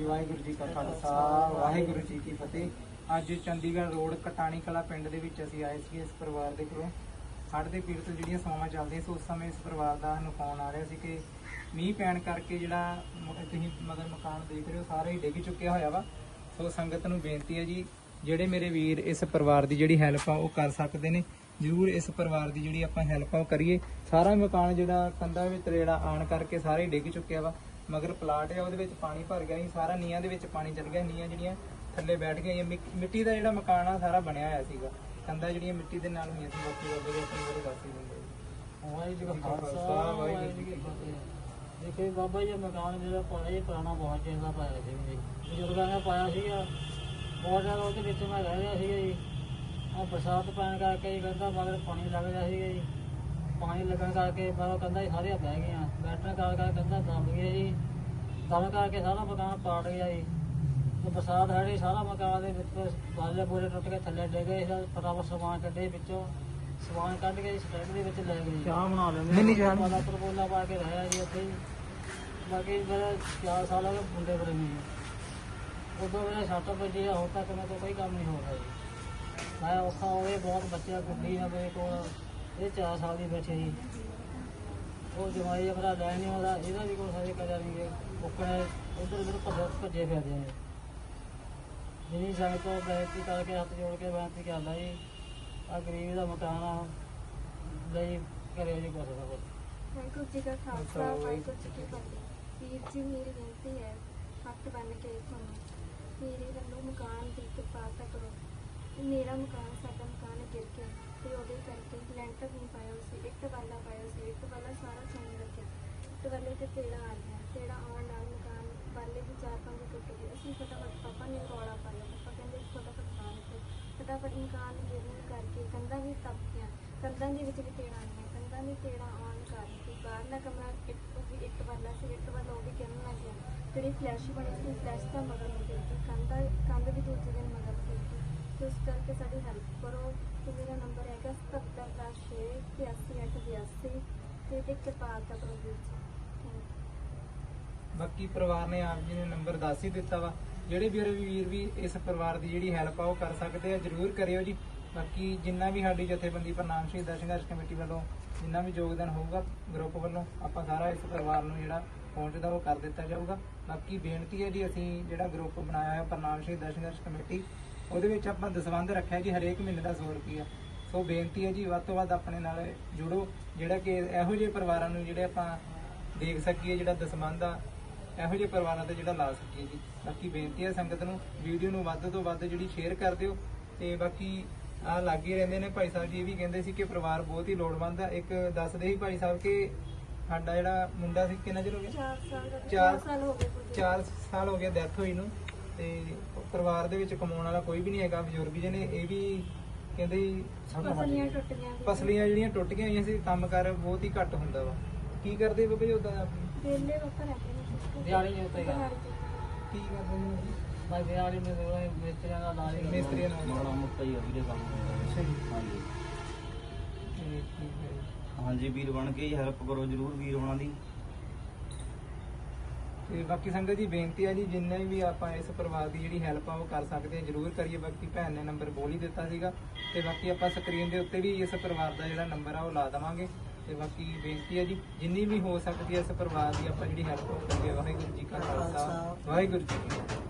ਜੀ, ਵਾਹਿਗੁਰੂ ਜੀ ਕਾ ਖਾਲਸਾ, ਵਾਹਿਗੁਰੂ ਜੀ ਕੀ ਫਤਿਹ। ਅੱਜ ਚੰਡੀਗੜ੍ਹ ਰੋਡ ਕਟਾਣੀ ਕਲਾ ਪਿੰਡ ਦੇ ਵਿੱਚ ਅਸੀਂ ਆਏ ਸੀ ਇਸ ਪਰਿਵਾਰ ਦੇ ਕੋਲੋਂ ਹੜ੍ਹ ਦੇ ਪੀੜਤ ਜਿਹੜੀਆਂ ਸਮਾਵਾਂ ਚੱਲਦੀਆਂ ਸੀ, ਉਸ ਸਮੇਂ ਇਸ ਪਰਿਵਾਰ ਦਾ ਸਾਨੂੰ ਫੋਨ ਆ ਰਿਹਾ ਸੀ ਕਿ ਮੀਂਹ ਪੈਣ ਕਰਕੇ ਜਿਹੜਾ ਮ- ਤੁਸੀਂ ਮਗਰ ਮਕਾਨ ਦੇਖ ਰਹੇ ਹੋ, ਸਾਰਾ ਹੀ ਡਿੱਗ ਚੁੱਕਿਆ ਹੋਇਆ ਵਾ। ਸੋ ਸੰਗਤ ਨੂੰ ਬੇਨਤੀ ਹੈ ਜੀ, ਜਿਹੜੇ ਮੇਰੇ ਵੀਰ ਇਸ ਪਰਿਵਾਰ ਦੀ ਜਿਹੜੀ ਹੈਲਪ ਆ, ਉਹ ਕਰ ਸਕਦੇ ਨੇ। ਜ਼ਰੂਰ ਇਸ ਪਰਿਵਾਰ ਦੀ ਜਿਹੜੀ ਆਪਾਂ ਹੈਲਪ ਆ, ਉਹ ਕਰੀਏ। ਸਾਰਾ ਮਕਾਨ ਜਿਹੜਾ, ਕੰਧਾਂ ਵਿੱਚ ਤਰੇੜਾ ਆਣ ਕਰਕੇ ਸਾਰੇ ਡਿੱਗ ਚੁੱਕਿਆ ਵਾ। ਮਗਰ ਪਲਾਟ ਹੈ ਉਹਦੇ ਵਿੱਚ ਪਾਣੀ ਭਰ ਗਿਆ ਸੀ ਸਾਰਾ ਨੀਆਂ ਦੇ ਵਿੱਚ ਪਾਣੀ ਚਲ ਗਿਆ ਨੀਆਂ ਜਿਹੜੀਆਂ ਥੱਲੇ ਬੈਠ ਗਈਆਂ ਮਿੱਟੀ ਦਾ ਜਿਹੜਾ ਮਕਾਨ ਆ ਸਾਰਾ ਬਣਿਆ ਹੋਇਆ ਸੀਗਾ। ਕੰਧਾਂ ਜਿਹੜੀਆਂ ਮਿੱਟੀ ਦੇ ਨਾਲ ਹੋਈਆਂ ਸੀ ਬਾਕੀ ਬਾਬੇ ਦੇ ਆਪਣੇ ਬਾਰੇ ਦੱਸ ਹੀ ਦਿੰਦੇ। ਵਾਹਿਗੁਰੂ ਜੀ ਕਾ ਖਾਲਸਾ, ਖਾਲਸਾ ਵਾਹਿਗੁਰੂ ਜੀ ਕੀ ਫਤਿਹ। ਦੇਖੋ ਬਾਬਾ ਜੀ ਮਕਾਨ ਜਿਹੜਾ ਪਾਇਆ ਇਹ ਪੁਰਾਣਾ ਬਹੁਤ ਦਾ ਪਾਇਆ ਸੀ ਜੀ। ਬਜ਼ੁਰਗਾਂ ਨੇ ਪਾਇਆ ਸੀਗਾ। ਬਹੁਤ ਜ਼ਿਆਦਾ ਉਹਦੇ ਵਿੱਚ ਮੈਂ ਰਹਿ ਰਿਹਾ ਸੀਗਾ ਜੀ। ਆ ਬਰਸਾਤ ਪੈਣ ਕਰਕੇ ਜੀ ਕਹਿੰਦਾ ਮਗਰ ਪਾਣੀ ਲੱਗ ਰਿਹਾ ਸੀਗਾ ਜੀ। ਪਾਣੀ ਲੱਗਣ ਕਰਕੇ ਮੈਂ ਕਹਿੰਦਾ ਜੀ ਸਾਰੇ ਬਹਿ ਗਏ ਆ ਬੈਠਣ ਕਰਕੇ ਕਹਿੰਦਾ ਦਬ ਗਿਆ ਜੀ। ਦਬ ਕਰਕੇ ਸਾਰਾ ਮਕਾਨ ਪਾਟ ਗਿਆ ਜੀ। ਤੇ ਬਰਸਾਤ ਹੈ ਸਾਰਾ ਮਕਾਨ ਦੇ ਵਿੱਚ ਬਾਲੇ ਬੋਲੇ ਟੁੱਟ ਕੇ ਥੱਲੇ ਡਿੱਗ ਗਏ ਫਟਾਫਟ ਸਮਾਨ ਕੱਢੇ ਵਿੱਚੋਂ ਸਮਾਨ ਕੱਢ ਕੇ ਸਟੈਂਡ ਦੇ ਵਿੱਚ ਲੈ ਗਏ ਚਾਹ ਬਣਾ ਲੈਂਦੇ ਨਹੀਂ, ਨਹੀਂ, ਚਾਹ ਨਹੀਂ। ਵਾਲਾ ਪਰਬੋਲਾ ਪਾ ਕੇ ਰਹਿਆ ਜੀ ਉੱਥੇ ਹੀ। ਬਾਕੀ ਮੇਰਾ 4 ਸਾਲ ਹੋ ਗਏ ਮੁੰਡੇ ਬੜੇ ਨਹੀਂ ਉਦੋਂ ਮੇਰਾ ਸੱਟ ਵੱਜੀ ਆ ਹੁਣ ਤੱਕ ਮੇਰੇ ਕੋਲ ਕੋਈ ਕੰਮ ਨਹੀਂ ਹੋ ਰਿਹਾ ਜੀ। ਮੈਂ ਔਖਾ ਹੋਵੇ ਬਹੁਤ ਬੱਚਾ ਗੁੱਡੀ ਆ ਮੇਰੇ ਕੋਲ। ਇਹ 4 ਸਾਲ ਦੀ ਬੱਚੇ ਜੀ ਉਹ ਜਮਾਈ ਆਪਣਾ ਲੈ ਨਹੀਂ ਆਉਂਦਾ ਇਹਦਾ ਵੀ ਕੋਈ ਸਾਰੇ ਕਰਿਆ ਨਹੀਂ ਉੱਕਣੇ ਉਧਰ ਉਧਰ ਭੱਜੇ ਭੱਜੇ ਫਿਰਦੇ ਨੇ। ਜਿਨੀ ਸੰਗਤ ਤੋਂ ਬੇਨਤੀ ਕਰਕੇ ਹੱਥ ਜੋੜ ਕੇ ਬੇਨਤੀ ਕਰਦਾ ਜੀ ਆ ਗਰੀਬ ਦਾ ਮਕਾਨ ਆ। ਲਈ ਕਰਿਓ ਜੀ ਕੁਛ ਨਾ ਕੁਛ। ਵਾਹਿਗੁਰੂ ਜੀ ਕਾ ਖਾਲਸਾ ਵਾਹਿਗੁਰੂ ਜੀ ਕੀ ਫਤਿਹ। ਵੀਰ ਜੀ ਮੇਰੀ ਬੇਨਤੀ ਹੈ ਹੱਥ ਬੰਨ ਕੇ ਤੁਹਾਨੂੰ ਮੇਰੇ ਵੱਲੋਂ ਮਕਾਨ ਦੀ ਕਿਰਪਾਲਤਾ ਕਰੋ। ਮੇਰਾ ਮਕਾਨ, ਸਾਡਾ ਮਕਾਨ ਗਿਰ ਗਿਆ ਤੇ ਉਹਦੇ ਕਰਕੇ ਲੈਂਟਰ ਨਹੀਂ ਪਾਇਆ ਹੋਇਆ ਸੀ ਇੱਟ ਵਾਲਾ ਪਾਇਆ ਸੀ ਇੱਟ ਵਾਲਾ ਸਾਰਾ ਸੁਣ ਲੱਗਿਆ ਇੱਟ ਵਾਲੇ ਤੇ ਤੇੜਾ ਆ ਗਿਆ, ਤੇੜਾ ਆਉਣ ਨਾਲ ਮਕਾਨ ਵਾਲੇ ਦੀ ਚਾਰ ਪੰਜ ਟੁੱਟ ਗਏ। ਅਸੀਂ ਫਟਾਫਟ ਪਾਪਾ ਨੇ ਰੌਲਾ ਪਾਇਆ, ਪਾਪਾ ਕਹਿੰਦੇ ਫਟਾਫਟ ਖਾਣ ਤੇ ਫਟਾਫਟ ਮਕਾਨ ਗਿਰਨ ਕਰਕੇ ਕੰਧਾਂ ਵੀ ਤਪ ਗਿਆ ਕੰਧਾਂ ਦੇ ਵਿੱਚ ਵੀ ਤੇੜਾ ਆ ਗਿਆ। ਕੰਧਾਂ ਵੀ ਤੇੜਾ ਆਉਣ ਕਰਕੇ ਬਾਹਰਲਾ ਕਮਰਾ, ਇੱਟ ਉਹ ਵੀ ਇੱਟ ਵਾਲਾ ਸੀ, ਇੱਟ ਵਾਲਾ ਉਹ ਵੀ ਗਿਰਨ ਲੱਗ ਗਿਆ। ਜਿਹੜੀ ਫਲੈਸ਼ ਬਣੀ ਸੀ ਫਲੈਸ਼ ਦਾ ਮਗਰ ਹੋ ਗਈ। ਸੀ ਕੰਧ ਕੰਧ ਵੀ ਦੂਜੇ ਦਿਨ ਮਗਰ ਨੂੰ ਕਰਕੇ ਸਾਡੀ ਹੈਲਪ ਕਰੋ। ਤੇ ਮੇਰਾ ਨੰਬਰ ਹੈਗਾ 77868882 ਤੇ ਤੇ ਕਿਰਪਾਲਤਾ ਕਰੋ ਵੀਰ ਜੀ। Thank ਬਾਕੀ ਪਰਿਵਾਰ ਨੇ ਆਪ ਜੀ ਨੇ ਨੰਬਰ ਦੱਸ ਹੀ ਦਿੱਤਾ ਵਾ। ਜਿਹੜੇ ਵੀਰ ਵੀਰ ਵੀ ਇਸ ਪਰਿਵਾਰ ਦੀ ਜਿਹੜੀ ਹੈਲਪ ਆ ਉਹ ਕਰ ਸਕਦੇ ਆ, ਜਰੂਰ ਕਰਿਓ ਜੀ। ਬਾਕੀ ਜਿੰਨਾ ਵੀ ਸਾਡੀ ਜਥੇਬੰਦੀ ਪ੍ਰਨਾਮ ਸ਼ਹੀਦਾਂ ਸੰਘਰਸ਼ ਕਮੇਟੀ ਵੱਲੋਂ ਜਿੰਨਾ ਵੀ ਯੋਗਦਾਨ ਹੋਊਗਾ ਗਰੁੱਪ ਵੱਲੋਂ, ਆਪਾਂ ਸਾਰਾ ਇਸ ਪਰਿਵਾਰ ਨੂੰ ਜਿਹੜਾ ਪਹੁੰਚਦਾ ਉਹ ਕਰ ਦਿੱਤਾ ਜਾਊਗਾ। ਬਾਕੀ ਬੇਨਤੀ ਹੈ ਜੀ, ਅਸੀਂ ਜਿਹੜਾ ਗਰੁੱਪ ਬਣਾਇਆ ਹੈ ਪ੍ਰਨਾਮ ਸ਼ਹੀਦਾਂ ਸੰਘਰਸ਼ ਕਮੇਟੀ ਉਹਦੇ ਵਿੱਚ ਆਪਾਂ ਦਸਵੰਧ ਰੱਖਿਆ ਜੀ ਹਰੇਕ ਮਹੀਨੇ ਦਾ 100 ਰੁਪਈਆ। ਸੋ ਬੇਨਤੀ ਹੈ ਜੀ ਵੱਧ ਤੋਂ ਵੱਧ ਆਪਣੇ ਨਾਲ ਜੁੜੋ। ਜਿਹੜਾ ਕਿ ਇਹੋ ਜਿਹੇ ਪਰਿਵਾਰਾਂ ਨੂੰ ਜਿਹੜੇ ਆਪਾਂ ਦੇਖ ਸਕੀਏ ਜਿਹੜਾ ਦਸਵੰਧ ਆ ਇਹੋ ਜਿਹੇ ਪਰਿਵਾਰਾਂ ਤੇ ਜਿਹੜਾ ਲਾ ਸਕੀਏ ਜੀ। ਬਾਕੀ ਬੇਨਤੀ ਹੈ ਸੰਗਤ ਨੂੰ ਵੀਡੀਓ ਨੂੰ ਵੱਧ ਤੋਂ ਵੱਧ ਜਿਹੜੀ ਸ਼ੇਅਰ ਕਰ ਦਿਓ। ਤੇ ਬਾਕੀ ਆ ਲੱਗੇ ਰਹਿੰਦੇ ਨੇ ਭਾਈ ਸਾਹਿਬ ਜੀ ਇਹ ਵੀ ਕਹਿੰਦੇ ਸੀ ਕਿ ਪਰਿਵਾਰ ਬਹੁਤ ਹੀ ਲੋੜਵੰਦ ਆ। ਇੱਕ ਦੱਸਦੇ ਸੀ ਭਾਈ ਸਾਹਿਬ ਕਿ ਸਾਡਾ ਜਿਹੜਾ ਮੁੰਡਾ ਸੀ ਕਿੰਨਾ ਚਿਰ ਹੋ ਗਿਆ? ਚਾਰ ਸਾਲ ਦਾ ਚਾਰ- ਚਾਰ ਸਾਲ ਹੋ ਗਏ ਪੁੱਜੇ 4 ਸਾਲ ਹੋ ਗਿਆ ਡੈਥ ਹੋਈ ਨੂੰ। ਤੇ ਪਰਿਵਾਰ ਦੇ ਵਿੱਚ ਕਮਾਉਣ ਵਾਲਾ ਕੋਈ ਵੀ ਨਹੀਂ ਹੈਗਾ ਬਜ਼ੁਰਗ ਜੀ ਨੇ ਇਹ ਵੀ ਕਹਿੰਦੇ ਜੀ ਫਸਲੀਆਂ ਟੁੱਟ ਗਈਆਂ। ਫਸਲੀਆਂ ਜਿਹੜੀਆਂ ਟੁੱਟ ਗਈਆਂ ਹੋਈਆਂ ਸੀ ਕੰਮਕਾਰ ਬਹੁਤ ਹੀ ਘੱਟ ਹੁੰਦਾ ਵਾ ਕੀ ਕਰਦੇ ਬਾਬਾ ਜੀ ਉਦਾਂ ਹੀ। ਦਿਹਾੜੀ। ਕੀ ਕਰਦੇ ਨੇ ਮੈਂ ਦਿਹਾੜੀ ਮੇ ਮਿਸਤਰੀਆਂ ਦਾ ਨਾਲ। ਮਿਸਤਰੀਆਂ ਨਾਲ। ਮਾੜਾ ਮੋਟਾ ਹੀ ਕੰਮ ਹੁੰਦਾ ਹਾਂਜੀ। ਹਾਂਜੀ ਵੀਰ ਬਣ ਕੇ ਹੈਲਪ ਕਰੋ ਜਰੂਰ ਵੀਰ ਹੋਣਾ ਦੀ ਤੇ ਬਾਕੀ ਸੰਗਤ ਜੀ ਬੇਨਤੀ ਹੈ ਜੀ, ਜਿੰਨੇ ਵੀ ਆਪਾਂ ਇਸ ਪਰਿਵਾਰ ਦੀ ਜਿਹੜੀ ਹੈਲਪ ਆ ਉਹ ਕਰ ਸਕਦੇ ਹਾਂ ਜਰੂਰ ਕਰੀਏ। ਬਾਕੀ ਭੈਣ ਨੇ ਨੰਬਰ ਬੋਲ ਹੀ ਦਿੱਤਾ ਸੀਗਾ। ਤੇ ਬਾਕੀ ਆਪਾਂ ਸਕਰੀਨ ਦੇ ਉੱਤੇ ਵੀ ਇਸ ਪਰਿਵਾਰ ਦਾ ਜਿਹੜਾ ਨੰਬਰ ਆ ਉਹ ਲਾ ਦੇਵਾਂਗੇ। ਤੇ ਬਾਕੀ ਬੇਨਤੀ ਹੈ ਜੀ, ਜਿੰਨੀ ਵੀ ਹੋ ਸਕਦੀ ਹੈ ਇਸ ਪਰਿਵਾਰ ਦੀ ਆਪਾਂ ਜਿਹੜੀ ਹੈਲਪ ਕਰੀਏ। ਵਾਹਿਗੁਰੂ ਜੀ ਕਾ ਖਾਲਸਾ, ਵਾਹਿਗੁਰੂ ਜੀ